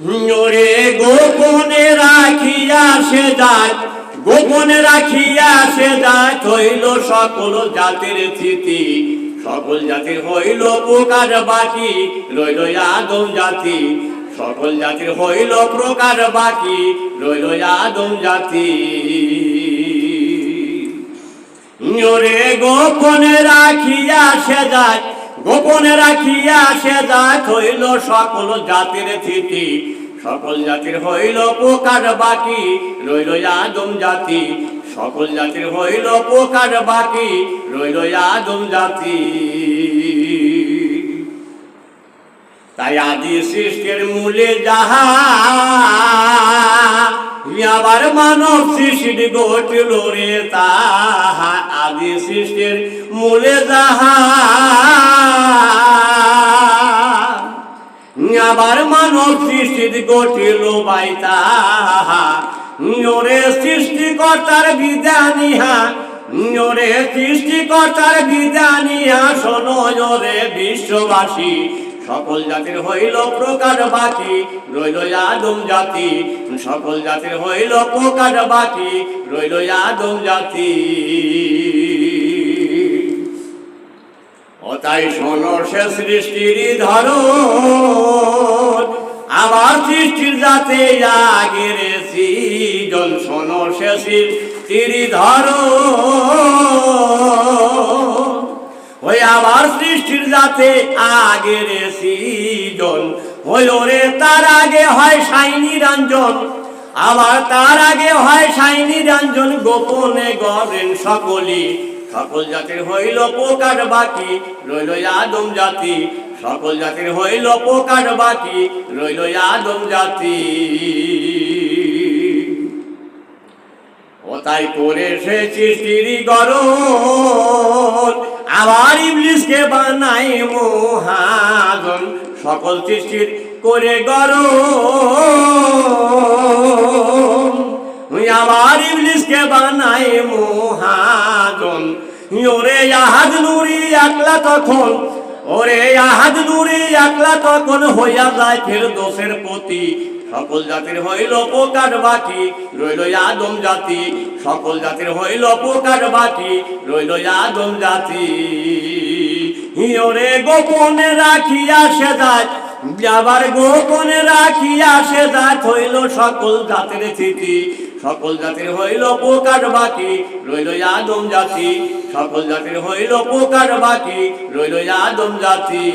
ওরে গোপনে রাখিয়া সে যায়, গোপনে রাখিয়া সে যায় হইল সকল জাতির স্থিতি। সকল জাতির হইল প্রকার বাকি, রইল আদম জাতি। সকল জাতির হইল প্রকার বাকি, রইল আদম জাতি। ওরে গোপনে রাখিয়া সে যায় গোপনে রাখিয়া সে যায় হইল সকল জাতির স্থিতি সকল জাতির হইল পোকার বাকি, রইল আদম জাতি। সকল জাতির হইল পোকার বাকি, রইল আদম জাতি। তাই আদি সৃষ্টির মূলে যাহা আবার মানব সৃষ্টির ঘটিল রে তাহা। আদি সৃষ্টির মূলে যাহা আবার মানব সৃষ্টির ঘটিল বাই তাহা ওরে সৃষ্টিকর্তার বিধানিহা ওরে সৃষ্টিকর্তার বিধানিহা, শোনো ওরে বিশ্ববাসী। সকল জাতির হইল প্রকার বাকি, রইল আদম জাতি। সকল জাতির হইল প্রকার বাকি, রইল আদম জাতি। তাই শোনো সে সৃষ্টির ধরন আবার সৃষ্টির যাতে আগের সৃজন, শোনো সে সৃষ্টির ধরন ওই আবার সৃষ্টির যাতে আগের সৃজন। হইল রে তার আগে হয় সাইনি রঞ্জন। আবার তার আগে হয় সাইনি রঞ্জন, গোপনে গড়েন সকলি সকল জাতির হইল পোকার বাকি, রইল আদম জাতি। সকল জাতির হইল পোকার বাকি, রইল আদম জাতি। ও তাই করে সে সৃষ্টির গরণ আবার ইবলিসকে বানাই মহাজন। সকল সৃষ্টির করে ওই আবার ইবলিসকে বানাই মহাজন। একলা তখন, ওরে আহাদ নুরি একলা তখন হইয়া যায় ফের দোষের প্রতি। সকল জাতির হইল পোকার বাকি রইল আদম জাতি। সকল জাতির হইল পোকার বাকি রইল আদম জাতি। ওরে গোপনে রাখিয়া সে যায়, আবার গোপনে রাখিয়া সে যায় হইল সকল জাতির স্থিতি। সকল জাতির হইল পোকার বাকি, রইল আদম জাতি। সকল জাতির হইল পোকার বাকি, রইল আদম জাতি।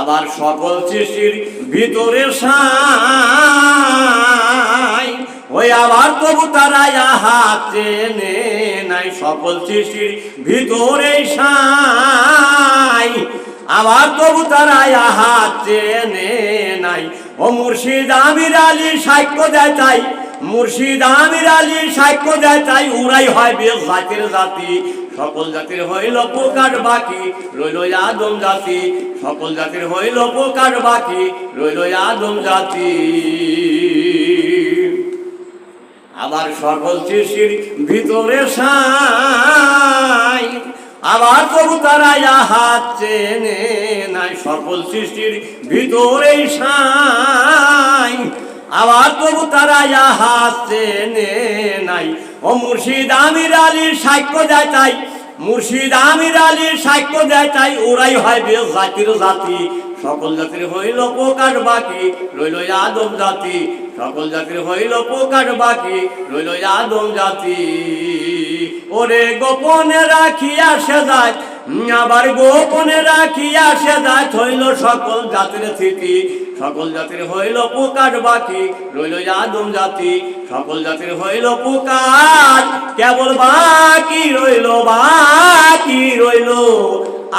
আবার সকল সৃষ্টির ভিতরে ওই আবার তবু তারা হাত চেনে নাই। সকল সৃষ্টির ভিতরে সাই আবার তবু তারা হাত চেনে নাই। ও মুর্শিদ আমির আলী সাক্ষ্য দেয় তাই, মুর্শিদ আমির আলী সাক্ষ্য দেয় তাই, উড়াই হয় বেশ জাতির জাতি। সকল জাতির হইল পোকার বাকি, রইল আদম জাতি। সকল জাতির হইল পোকার বাকি, রইল আদম জাতি। আবার সকল সৃষ্টির ভিতরে সাই। আবার তবু তারা হাত চেনে নাই সকল সৃষ্টির ভিতরেই সাই। আবার তবু তারা হাত চেনে নাই। ও মুর্শিদ আমির আলীর সাক্ষ্য দেয় তাই, মুর্শিদ আমির আলীর সাক্ষ্য দেয় তাই, ওরাই হয় বেশ জাতির জাতি। সকল জাতির হইল পোকার বাকি, রইল আদম জাতি। সকল জাতির হইল পোকার বাকি, রইল আদম জাতি। ওরে গোপনে রাখিয়া সে যায় আবার গোপনে রাখিয়া সে যায় হইল সকল জাতির স্থিতি, সকল জাতির হইল পোকার বাকি, রইল আদম জাতি, সকল জাতির হইল পোকার কেবল বাকি রইল বাকি রইল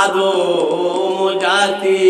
আদম জাতি।